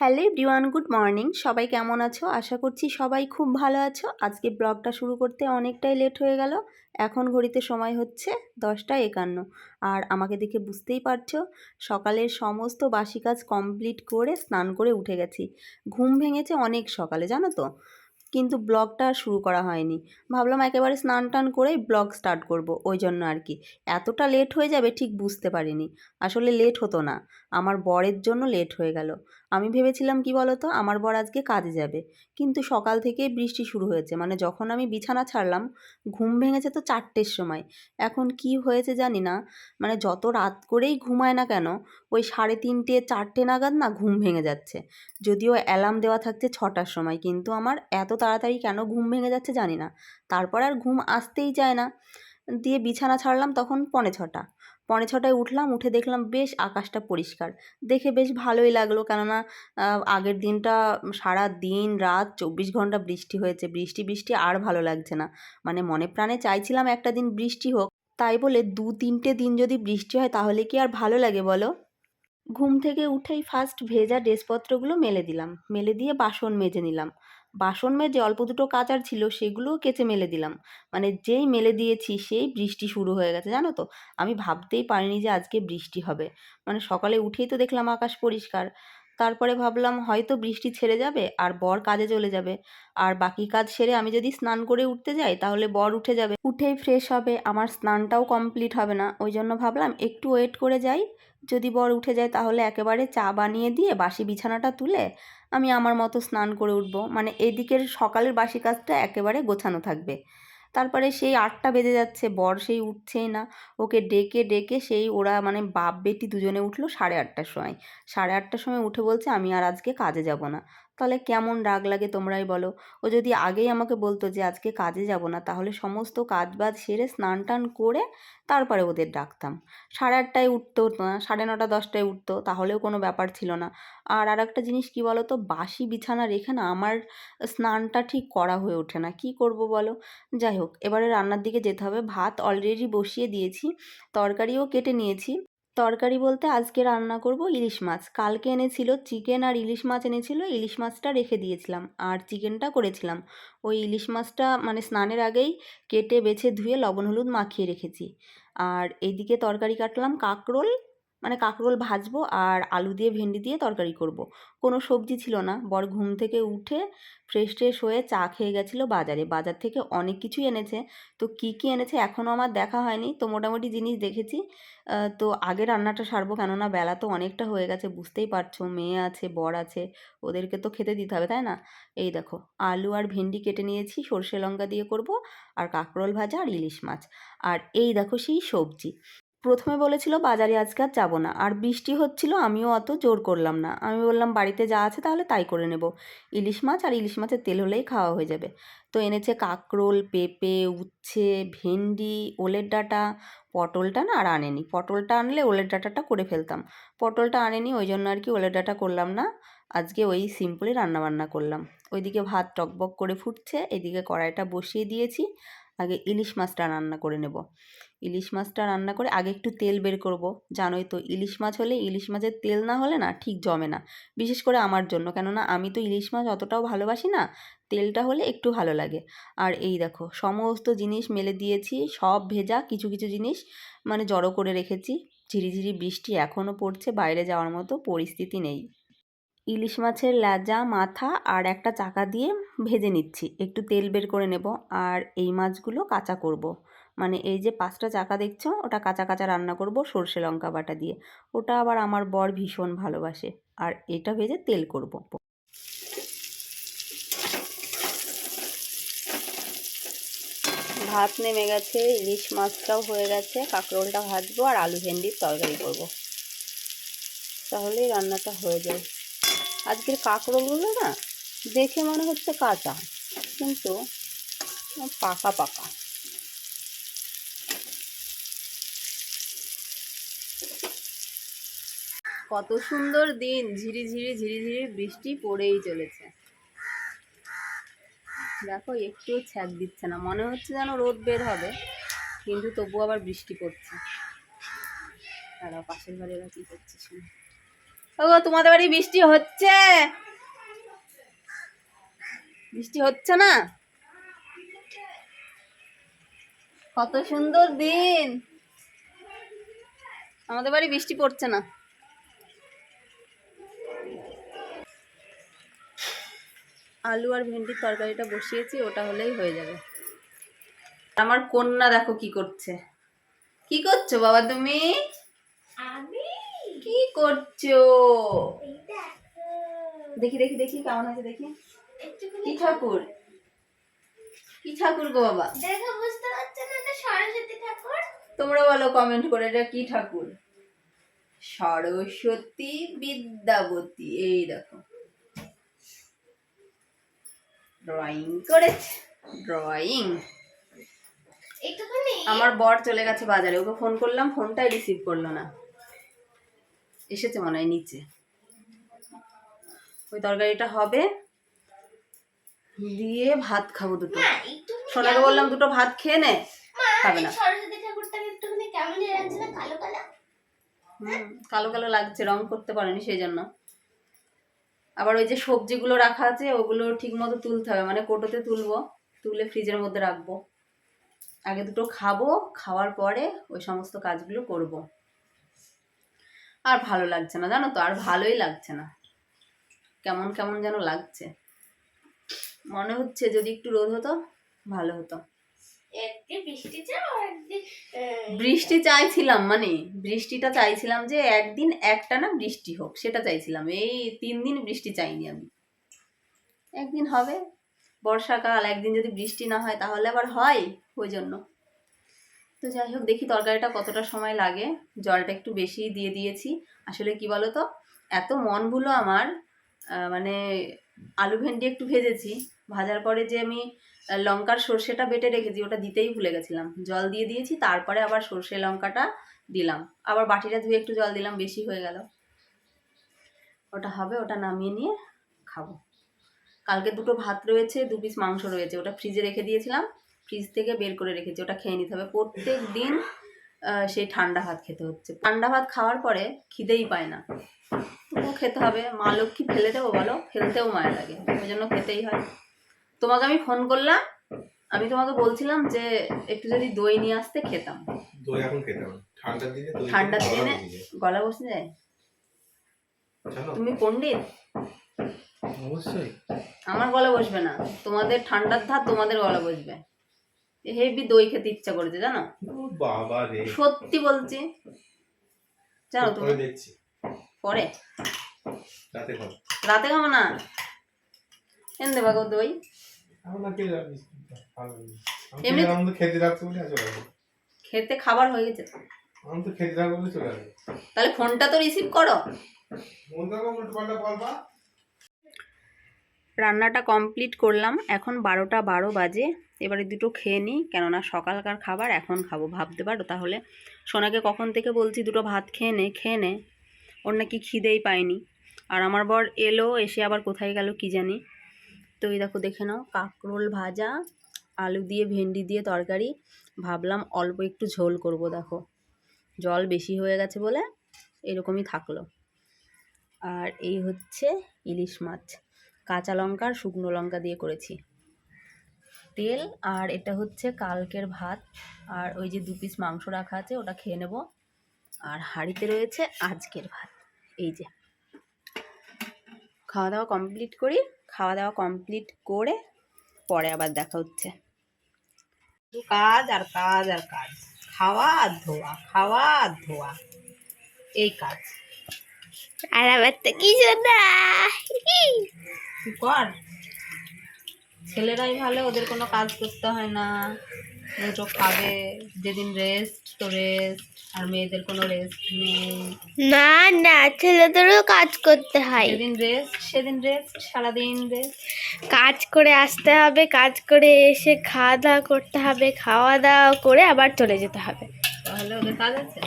Hello everyone good morning. সবাই কেমন আছো? আশা করছি সবাই খুব ভালো আছো। আজকে ব্লগটা শুরু করতে অনেকটাই লেট হয়ে গেল। এখন ঘড়িতে সময় হচ্ছে দশটা একান্ন। আর আমাকে দেখে বুঝতেই পারছ, সকালের সমস্ত বাসি কাজ কমপ্লিট করে স্নান করে উঠে গেছি। ঘুম ভেঙেছে অনেক সকালে, জানো তো? কিন্তু ব্লগটা শুরু করা হয়নি। ভাবলাম একেবারে স্নান টান করেই ব্লগ স্টার্ট করব, ওই জন্য আর কি। এতটা লেট হয়ে যাবে ঠিক বুঝতে পারিনি। আসলে লেট হতো না। আমার বরের জন্য লেট হয়ে গেল। আমি ভেবেছিলাম, কি বলতো, আমার বর আজকে কাজে যাবে। কিন্তু সকাল থেকে বৃষ্টি শুরু হয়েছে। মানে যখন আমি বিছানা ছাড়লাম, ঘুম ভেঙেছে তো চারটের সময়। এখন কি হয়েছে জানি না। মানে যত রাত করেই ঘুমায় না কেন, ওই সাড়ে তিনটে, চারটে নাগাদ না ঘুম ভেঙে যাচ্ছে। যদিও অ্যালার্ম দেওয়া থাকছে ছটার সময়, কিন্তু আমার এত তাড়াতাড়ি কেন ঘুম ভেঙে যাচ্ছে জানি না। তারপর আর ঘুম আসতেই চায় না। দিয়ে বিছানা ছাড়লাম তখন পনে ছটা। পনে ছটায় উঠলাম, উঠে দেখলাম বেশ আকাশটা পরিষ্কার। দেখে বেশ ভালোই লাগল কেননা আগের দিনটা সারা দিন, রাত চব্বিশ ঘণ্টা বৃষ্টি হয়েছে। বৃষ্টি বৃষ্টি আর ভালো লাগছে না। মানে মনে প্রাণে চাইছিলাম একটা দিন বৃষ্টি হোক। তাই বলে দু তিনটে দিন যদি বৃষ্টি হয় তাহলে কি আর ভালো লাগে বলো? ঘুম থেকে উঠেই ফার্স্ট ভেজা ড্রেসপত্রগুলো মেলে দিলাম। মেলে দিয়ে বাসন মেজে নিলাম। বাসন মেজে অল্প দুটো কাচার ছিল, সেগুলোও কেচে মেলে দিলাম। মানে যেই মেলে দিয়েছি, সেই বৃষ্টি শুরু হয়ে গেছে, জানো তো? আমি ভাবতেই পারিনি যে আজকে বৃষ্টি হবে। মানে সকালে উঠেই তো দেখলাম আকাশ পরিষ্কার। তারপরে ভাবলাম, হয়তো বৃষ্টি ছেড়ে যাবে আর বর কাজে চলে যাবে। আর বাকি কাজ সেরে আমি যদি স্নান করে উঠতে যাই, তাহলে বর উঠে যাবে। উঠেই ফ্রেশ হবে, আমার স্নানটাও কমপ্লিট হবে না। ওই জন্য ভাবলাম, একটু ওয়েট করে যাই। যদি বর উঠে যায়, তাহলে একেবারে চা বানিয়ে দিয়ে বাসি বিছানাটা তুলে আমি আমার মতো স্নান করে উঠব। মানে এদিকের সকালের বাসি কাজটা একেবারে গোছানো থাকবে। তারপরে সেই আটটা বেজে যাচ্ছে, বর সেই উঠছেই না। ওকে ডেকে ডেকে সেই ওরা মানে বাপ, বেটি দুজনে উঠল সাড়ে আটটার সময়। সাড়ে আটটার সময় উঠে বলছে, আমি আর আজকে কাজে যাব না। তাহলে কেমন রাগ লাগে তোমরাই বলো। ও যদি আগেই আমাকে বলতো যে আজকে কাজে যাব না, তাহলে সমস্ত কাজ বাজ সেরে স্নান টান করে তারপরে ওদের ডাকতাম। সাড়ে আটটায় উঠতো না সাড়ে নটা, দশটায় উঠতো, তাহলেও কোনো ব্যাপার ছিল না। আর আর একটা জিনিস কি বলো তো বাসি বিছানা রেখে না আমার স্নানটা ঠিক করা হয়ে ওঠে না। কি করব বলো? যাই হোক, এবারে রান্নার দিকে যেতে হবে। ভাত অলরেডি বসিয়ে দিয়েছি, তরকারিও কেটে নিয়েছি। তরকারি বলতে আজকে রান্না করব ইলিশ মাছ। কালকে এনেছিল চিকেন আর ইলিশ মাছ এনেছিল, ইলিশ মাছটা রেখে দিয়েছিলাম আর চিকেনটা করেছিলাম। ওই ইলিশ মাছটা মানে স্নানের আগেই কেটে, বেছে, ধুয়ে লবণ, হলুদ মাখিয়ে রেখেছি। আর এইদিকে তরকারি কাটলাম কাঁকরোল মানে কাঁকরোল ভাজবো আর আলু দিয়ে ভেন্ডি দিয়ে তরকারি করব। কোনো সবজি ছিল না। বর ঘুম থেকে উঠে ফ্রেশ ট্রেশ হয়ে চা খেয়ে গেছিল বাজারে। বাজার থেকে অনেক কিছুই এনেছে। তো কী কী এনেছে এখনও আমার দেখা হয়নি। তো মোটামুটি জিনিস দেখেছি। তো আগে রান্নাটা সারবো। কেননা বেলা তো অনেকটা হয়ে গেছে। বুঝতেই পারছ, মেয়ে আছে, বর আছে, ওদেরকে তো খেতে দিতে হবে, তাই না? এই দেখো, আলু আর ভেন্ডি কেটে নিয়েছি। সর্ষে লঙ্কা দিয়ে করব আর কাঁকরোল ভাজা আর ইলিশ মাছ। আর এই দেখো সেই সবজি। প্রথমে বলেছিল, বাজারে আজকে আর যাব না। আর বৃষ্টি হচ্ছিল, আমিও অত জোর করলাম না। আমি বললাম, বাড়িতে যা আছে তাহলে তাই করে নেব। ইলিশ মাছ আর ইলিশ মাছের তেল হলেই খাওয়া হয়ে যাবে। তো এনেছে কাঁকরোল, পেঁপে, উচ্ছে, ভেন্ডি, ওলের ডাঁটা। পটলটা না আর আনেনি। পটলটা আনলে ওলের ডাঁটাটা করে ফেলতাম। পটলটা আনেনি, ওই জন্য আর কি ওলের ডাটা করলাম না। আজকে ওই সিম্পলই রান্নাবান্না করলাম। ওইদিকে ভাত টকবক করে ফুটছে, এদিকে কড়াইটা বসিয়ে দিয়েছি। আগে ইলিশ মাছটা রান্না করে নেব। ইলিশ মাছটা রান্না করে আগে একটু তেল বের করব। জানোই তো, ইলিশ মাছ হলে ইলিশ মাছের তেল না হলে না ঠিক জমে না। বিশেষ করে আমার জন্য, কেননা আমি তো ইলিশ মাছ অতটাও ভালোবাসি না, তেলটা হলে একটু ভালো লাগে। আর এই দেখো, সমস্ত জিনিস মেলে দিয়েছি, সব ভেজা কিছু কিছু জিনিস মানে জড়ো করে রেখেছি। ঝিরিঝিরি বৃষ্টি এখনও পড়ছে, বাইরে যাওয়ার মতো পরিস্থিতি নেই। ইলিশ মাছের ল্যাজা, মাথা আর একটা চাকা দিয়ে ভেজে নিচ্ছি। একটু তেল বের করে নেব, আর এই মাছগুলো কাঁচা করব। মানে এই যে পাঁচটা চাকা দেখছ, ওটা কাঁচা কাঁচা রান্না করব সর্ষে লঙ্কা বাটা দিয়ে ওটা আবার আমার বর ভীষণ ভালোবাসে আর এটা ভেজে তেল করব। ভাত নেমে গেছে, ইলিশ মাছটাও হয়ে গেছে, কাঁকরোলটা ভাজবো আর আলু ভেন্ডির তরকারি করব। তাহলেই রান্নাটা হয়ে যায় আজকের কাঁকরোলগুলো না দেখে মনে হচ্ছে কাঁচা, কিন্তু পাকা পাকা কত সুন্দর দিন, ঝিরি ঝিরি ঝিরি বৃষ্টি পড়েই চলেছে। দেখো একটুও ছ্যাক দিচ্ছে না, মনে হচ্ছে যেন রোদ বের হবে, কিন্তু তবু আবার বৃষ্টি পড়ছে। তারা পাশের বাড়িরা কী করছে শুনে ও তোমাদের বাড়ি বৃষ্টি হচ্ছে? বৃষ্টি হচ্ছে না? কত সুন্দর দিন! আমাদের বাড়ি বৃষ্টি পড়ছে না। আলু আর ভেন্ডির তরকারিটা বসিয়েছি ওটা হলেই হয়ে যাবে। আমার কন্যা দেখো কি করছে। কি করছ বাবা তুমি? আমি? কি করছ? দেখি। দেখি দেখি কেমন আছে দেখি। কি ঠাকুর? কি ঠাকুর গো বাবা? দেখো বুঝতে পারছ না এটা সরস্বতী ঠাকুর? তোমরা বলো কমেন্ট করে এটা কি ঠাকুর? সরস্বতী বিদ্যাবতী এই দেখো। ড্রয়িং করেছে। ড্রয়িং আমার বর চলে গেছে বাজারে ওকে ফোন করলাম ফোনটাই রিসিভ করল না। এসেছে মনে হয় নিচে। ওই তরকারিটা হবে। দিয়ে ভাত খাব দুটো। সোনাকে বললাম দুটো ভাত খেয়ে নে খাবে না। কালো কালো লাগছে রং করতে পারেনি সেই জন্য। আবার ওই যে সবজিগুলো রাখা আছে, ওগুলো ঠিক মতো তুলতে হবে। মানে কোটোতে তুলবো, তুলে ফ্রিজের মধ্যে রাখব। আগে দুটো খাব, খাওয়ার পরে ওই সমস্ত কাজগুলো করব। আর ভালো লাগছে না, জানো তো, আর ভালোই লাগছে না। কেমন কেমন যেন লাগছে। মনে হচ্ছে যদি একটু রোদ হতো, ভালো হতো। বৃষ্টি চাইছিলাম মানে বৃষ্টিটা চাইছিলাম যে একদিন একটা না বৃষ্টি হোক, সেটা চাইছিলাম। এই তিন দিন বৃষ্টি চাইনি আমি। একদিন হবে, বর্ষাকাল, একদিন যদি বৃষ্টি না হয় তাহলে আবার হয়, ওই জন্য। তো যাই হোক, দেখি তরকারিটা কতটা সময় লাগে। জলটা একটু বেশি দিয়ে দিয়েছি। আসলে কি বলো তো এত মন ভুলো আমার মানে আলু ভেন্ডি একটু ভেজেছি। ভাজার পরে যে আমি লঙ্কার সর্ষেটা বেটে রেখেছি, ওটা দিতেই ভুলে গেছিলাম। জল দিয়ে দিয়েছি, তারপরে আবার সর্ষে লঙ্কাটা দিলাম। আবার বাটিটা ধুয়ে একটু জল দিলাম, বেশি হয়ে গেল। ওটা হবে, ওটা নামিয়ে নিয়ে খাব। কালকে দুটো ভাত রয়েছে, দু পিস মাংস রয়েছে, ওটা ফ্রিজে রেখে দিয়েছিলাম। ফ্রিজ থেকে বের করে রেখেছি, ওটা খেয়ে নিতে হবে। প্রত্যেক দিন সেই ঠান্ডা ভাত খেতে হচ্ছে। ঠান্ডা ভাত খাওয়ার পরে খিদেই পায় না। তবুও খেতে হবে। মা লক্ষ্মী ফেলে দেবো বলো, ফেলতেও মায়া লাগে। ওই জন্য খেতেই হয়। তোমাকে আমি ফোন করলাম। আমি তোমাকে বলছিলাম যে একটু যদি দই নিয়ে আসতে খেতাম। দই এখন খেতে হবে ঠান্ডার দিনে দই ঠান্ডার দিনে গলা বসে যায়? তুমি পণ্ডিত? অবশ্যই। আমার গলা বসবে না। তোমাদের ঠান্ডার ধার তোমাদের গলা বসবে। হেভি দই খেতে ইচ্ছা করেছে জানো? বাবা রে। সত্যি বলছি। জানো তুমি? পরে দেখছি। পরে? রাতে খাব। রাতে খাব না? এন দেবা গো দই। খেতে- খাবার হয়ে গেছে আমি তো খেতে রাখব বলে চলে আসব তাহলে ফোনটা তো রিসিভ করো। রান্নাটা কমপ্লিট করলাম। এখন বারোটা বারো বাজে। এবারে দুটো খেয়ে নিই কেননা সকালকার খাবার এখন খাব। ভাবতে পারো তাহলে। সোনাকে কখন থেকে বলছি দুটো ভাত খেয়ে নে খেয়ে নে। ওর নাকি খিদেই পায়নি আর আমার বর এলো এসে আবার কোথায় গেল কি জানি। তো এই দেখো দেখে নাও, কাঁকরোল ভাজা, আলু দিয়ে ভেন্ডি দিয়ে তরকারি। ভাবলাম অল্প একটু ঝোল করব, দেখো। জল বেশি হয়ে গেছে বলে এরকমই থাকল। আর এই হচ্ছে ইলিশ মাছ। কাঁচা লঙ্কা আর শুকনো লঙ্কা দিয়ে করেছি। তেল আর এটা হচ্ছে কালকের ভাত। আর ওই যে দু পিস মাংস রাখা আছে, ওটা খেয়ে নেব। আর হাঁড়িতে রয়েছে আজকের ভাত। এই যে। খাওয়া দাওয়া কমপ্লিট করি। খাওয়া দাওয়া কমপ্লিট করে পরে আবার দেখা হচ্ছে। কাজ আর কাজ আর কাজ। খাওয়া আর ধোয়া খাওয়া আর ধোয়া। এই কাজ। আর আমার তো কি না। কর? ছেলেরাই ভালো ওদের কোনো কাজ করতে হয় না। দুটো খাবে যেদিন রেস্ট তো রেস্ট আর মেয়েদের কোনো রেস্ট নেই। না না ছেলেদেরও কাজ করতে হয়। যেদিন রেস্ট সেদিন রেস্ট সারাদিন রেস্ট কাজ করে আসতে হবে কাজ করে এসে খাওয়া দাওয়া করতে হবে খাওয়া দাওয়া করে আবার চলে যেতে হবে। তাহলে ওদের কাজ আছে?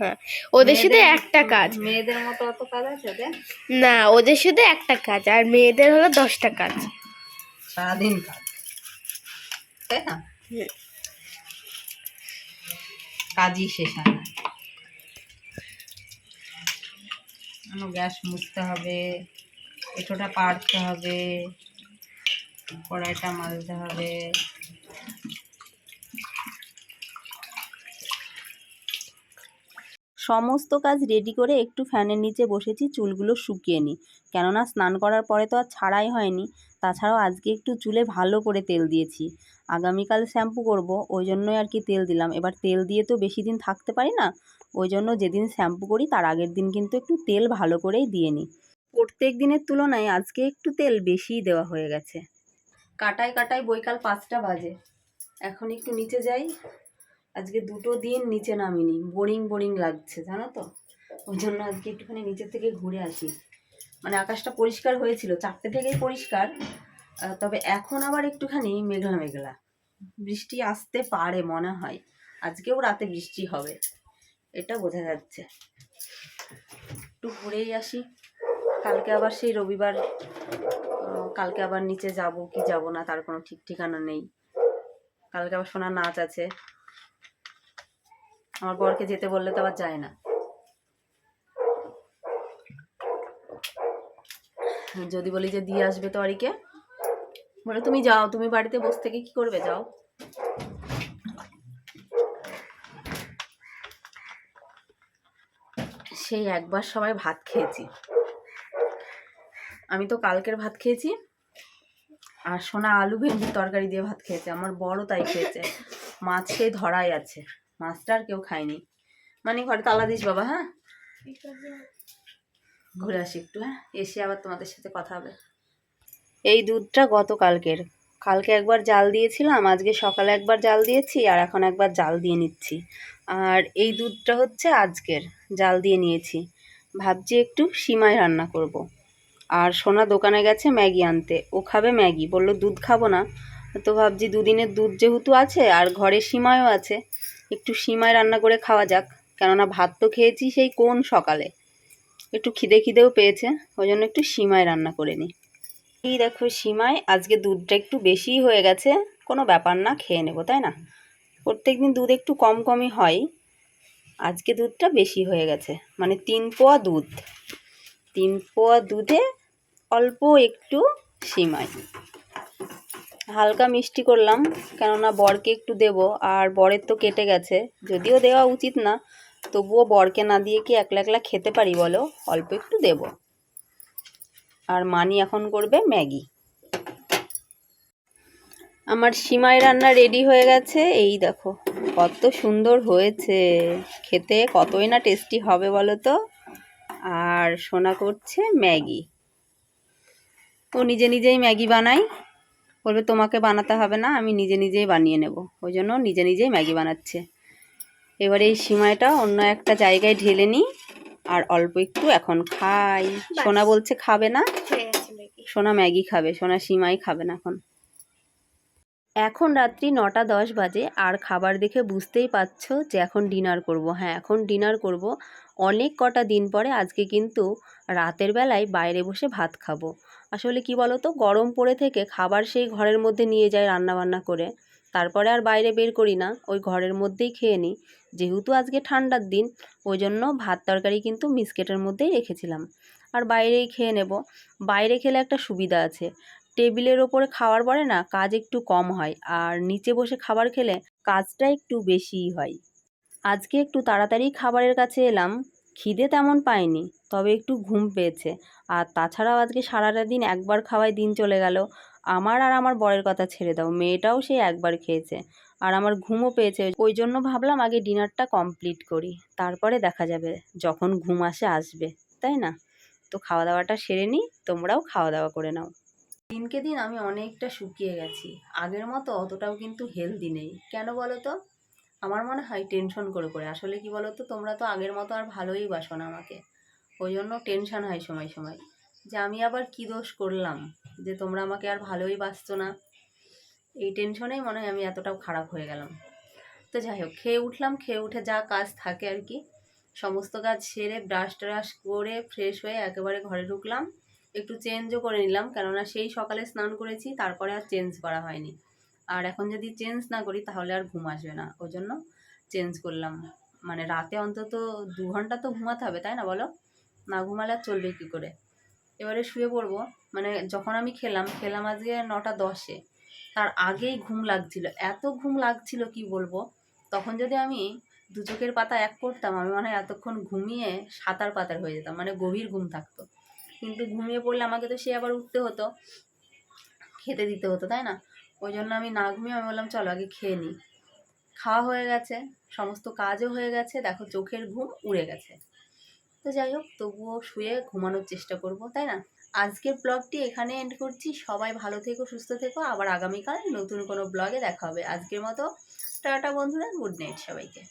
হ্যাঁ ওদের শুধু একটা কাজ। মেয়েদের মতো অত কাজ আছে ওদের? না ওদের শুধু একটা কাজ আর মেয়েদের হলো দশটা কাজ। সারাদিন কাজ। তাই না। কাজই শেষ হয় না। এখনও গ্যাস মুছতে হবে এঁঠোটা পাড়তে হবে, কড়াইটা মাজতে হবে। সমস্ত কাজ রেডি করে একটু ফ্যানের নিচে বসেছি, চুলগুলো শুকিয়ে নিই কেননা স্নান করার পরে তো আর ছাড়াই হয়নি, তাছাড়াও আজকে একটু চুলে ভালো করে তেল দিয়েছি। আগামীকাল শ্যাম্পু করব, ওই জন্যই আর কি তেল দিলাম। এবার তেল দিয়ে তো বেশি দিন থাকতে পারি না, ওই জন্য যেদিন শ্যাম্পু করি তার আগের দিন কিন্তু একটু তেল ভালো করেই দিয়ে নিই। প্রত্যেক দিনের তুলনায় আজকে একটু তেল বেশিই দেওয়া হয়ে গেছে। কাটায় কাটায় বৈকাল পাঁচটা বাজে। এখন একটু নিচে যাই। আজকে দুটো দিন নিচে নামিনি, বোরিং বোরিং লাগছে, জানো তো? ওই জন্য আজকে একটুখানি নিচের থেকে ঘুরে আসি। মানে আকাশটা পরিষ্কার হয়েছিল, চারটে থেকেই পরিষ্কার। তবে এখন আবার একটুখানি মেঘলা মেঘলা। বৃষ্টি আসতে পারে মনে হয়। আজকেও রাতে বৃষ্টি হবে, এটা বোঝা যাচ্ছে। একটু ঘুরেই আসি। কালকে আবার সেই রবিবার কালকে আবার নিচে যাব কি যাব না তার কোনো ঠিক ঠিকানা নেই। কালকে আবার শোনার নাচ আছে। আমার বরকে যেতে বললে তো আবার যায় না। যদি বলি যে দিয়ে আসবে তো আরিকে বলে, তুমি যাও, তুমি বাড়িতে বসে থেকে কি করবে? যাও। সেই একবার সবাই ভাত খেয়েছি। আমি তো কালকের ভাত খেয়েছি আর সোনা আলু ভেন্ডির তরকারি দিয়ে ভাত খেয়েছে। আমার বড় তাই খেয়েছে। মাছ সেই ধরাই আছে। মাছটা আর কেউ খায়নি। মানে ঘরে তালা দিস বাবা হ্যাঁ? ঘুরে আসি একটু হ্যাঁ? এসে আবার তোমাদের সাথে কথা হবে। এই দুধটা গতকালকের। কালকে একবার জাল দিয়েছিলাম, আজকে সকালে একবার জাল দিয়েছি, আর এখন একবার জাল দিয়ে নিচ্ছি। আর এই দুধটা হচ্ছে আজকের, জাল দিয়ে নিয়েছি। ভাবছি একটু সিমাই রান্না করব। আর সোনা দোকানে গেছে ম্যাগি আনতে। ও খাবে ম্যাগি, বলল দুধ খাব না। তো ভাবছি দুদিনের দুধ যেহেতু আছে, আর ঘরে সিমাইও আছে, একটু সিমাই রান্না করে খাওয়া যাক। কেননা ভাত তো খেয়েছি সেই কোন সকালে। একটু খিদে খিদেও পেয়েছে, ওই জন্য একটু সিমাই রান্না করে নিই। এই দেখো সিমাই, আজকে দুধটা একটু বেশিই হয়ে গেছে, কোনো ব্যাপার না, খেয়ে নেব, তাই না? প্রত্যেক দিন দুধ একটু কম কমই হয়, আজকে দুধটা বেশি হয়ে গেছে মানে তিন পোয়া দুধ, তিন পোয়া দুধে অল্প একটু সিমাই। হালকা মিষ্টি করলাম, কেননা বরকে একটু দেব, আর বরের তো কেটে গেছে, যদিও দেওয়া উচিত না, তবুও বরকে না দিয়ে কি একলা একলা খেতে পারি বলো, অল্প একটু দেব। আর মানি এখন করবে ম্যাগি। আমার সিমাই রান্না রেডি হয়ে গেছে। এই দেখো, কত সুন্দর হয়েছে। খেতে কতই না টেস্টি হবে বলো তো আর সোনা করছে ম্যাগি। ও নিজে নিজেই ম্যাগি বানাই বলবে, তোমাকে বানাতে হবে না, আমি নিজে নিজেই বানিয়ে নেব। ওই জন্য নিজে নিজেই ম্যাগি বানাচ্ছে। এবারে এই সিমাইটা অন্য একটা জায়গায় ঢেলে নিই। আর অল্প একটু এখন খাই। সোনা বলছে খাবে না। সোনা ম্যাগি খাবে সোনা সিমাই খাবে না এখন। এখন রাত্রি নটা দশ বাজে আর খাবার দেখে বুঝতেই পারছ যে এখন ডিনার করব। হ্যাঁ এখন ডিনার করব। অনেক কটা দিন পরে আজকে কিন্তু রাতের বেলায় বাইরে বসে ভাত খাব। আসলে কি বলো তো গরম পড়ে থেকে খাবার সেই ঘরের মধ্যে নিয়ে যায় রান্না বান্না করে। তারপরে আর বাইরে বের করি না, ওই ঘরের মধ্যেই খেয়ে নিই। যেহেতু আজকে ঠান্ডার দিন, ওই জন্য ভাত তরকারি কিন্তু মিসকেটের মধ্যেই রেখেছিলাম। আর বাইরেই খেয়ে নেব। বাইরে খেলে একটা সুবিধা আছে। টেবিলের ওপরে খাওয়ার পরে না, কাজ একটু কম হয়, আর নিচে বসে খাবার খেলে কাজটা একটু বেশিই হয়। আজকে একটু তাড়াতাড়ি খাবারের কাছে এলাম, খিদে তেমন পাইনি, তবে একটু ঘুম পেয়েছে। আর তাছাড়াও আজকে সারাটা দিন একবার খাওয়ায় দিন চলে গেল। আমার আর আমার বরের কথা ছেড়ে দাও। মেয়েটাও সে একবার খেয়েছে আর আমার ঘুমও পেয়েছে। ওই জন্য ভাবলাম আগে ডিনারটা কমপ্লিট করি। তারপরে দেখা যাবে, যখন ঘুম আসে আসবে, তাই না? তো খাওয়া দাওয়াটা সেরে নিই, তোমরাও খাওয়া দাওয়া করে নাও। দিনকে দিন আমি অনেকটা শুকিয়ে গেছি। আগের মতো অতটাও কিন্তু হেলদি নেই। কেন বলো তো? আমার মনে হয় টেনশন করে করে। আসলে কি বলো তো? তোমরা তো আগের মতো আর ভালোই বাসো না আমাকে। ওই জন্য টেনশন হয় সময় সময়। যে আমি আবার কী দোষ করলাম? যে তোমরা আমাকে আর ভালোই বাসছো না। এই টেনশনেই মনে হয় আমি এতটাও খারাপ হয়ে গেলাম। তো যাই হোক, খেয়ে উঠলাম, খেয়ে উঠে যা কাজ থাকে আর কি। সমস্ত কাজ সেরে ব্রাশ ট্রাশ করে ফ্রেশ হয়ে একেবারে ঘরে ঢুকলাম। একটু চেঞ্জও করে নিলাম, কেননা সেই সকালে স্নান করেছি, তারপরে আর চেঞ্জ করা হয়নি। আর এখন যদি চেঞ্জ না করি, তাহলে আর ঘুম আসবে না। ওই জন্য চেঞ্জ করলাম। মানে রাতে অন্তত দু ঘণ্টা তো ঘুমাতে হবে, তাই না বলো? না ঘুমালে আর চলবে কী করে? এবারে শুয়ে পড়ব। মানে যখন আমি খেলাম খেলাম আজকে নটা দশে। তার আগেই ঘুম লাগছিল। এত ঘুম লাগছিল কি বলব? তখন যদি আমি দু চোখের পাতা এক করতাম, আমি মনে হয় এতক্ষণ ঘুমিয়ে সাঁতার পাতার হয়ে যেতাম। মানে গভীর ঘুম থাকতো। কিন্তু ঘুমিয়ে পড়লে আমাকে তো সে আবার উঠতে হতো, খেতে দিতে হতো, তাই না? ওই জন্য আমি না ঘুমিয়ে আমি বললাম, চলো আগে খেয়ে নিই খাওয়া হয়ে গেছে, সমস্ত কাজও হয়ে গেছে, দেখো চোখের ঘুম উড়ে গেছে। তো যাই হোক, তবুও শুয়ে ঘুমানোর চেষ্টা করব, তাই না? আজকের ব্লগটি এখানে এন্ড করছি। সবাই ভালো থেকো, সুস্থ থেকো। আবার আগামীকাল নতুন কোনো ব্লগে দেখা হবে। আজকের মতো, টাটা বন্ধুরা গুড নাইট সবাইকে।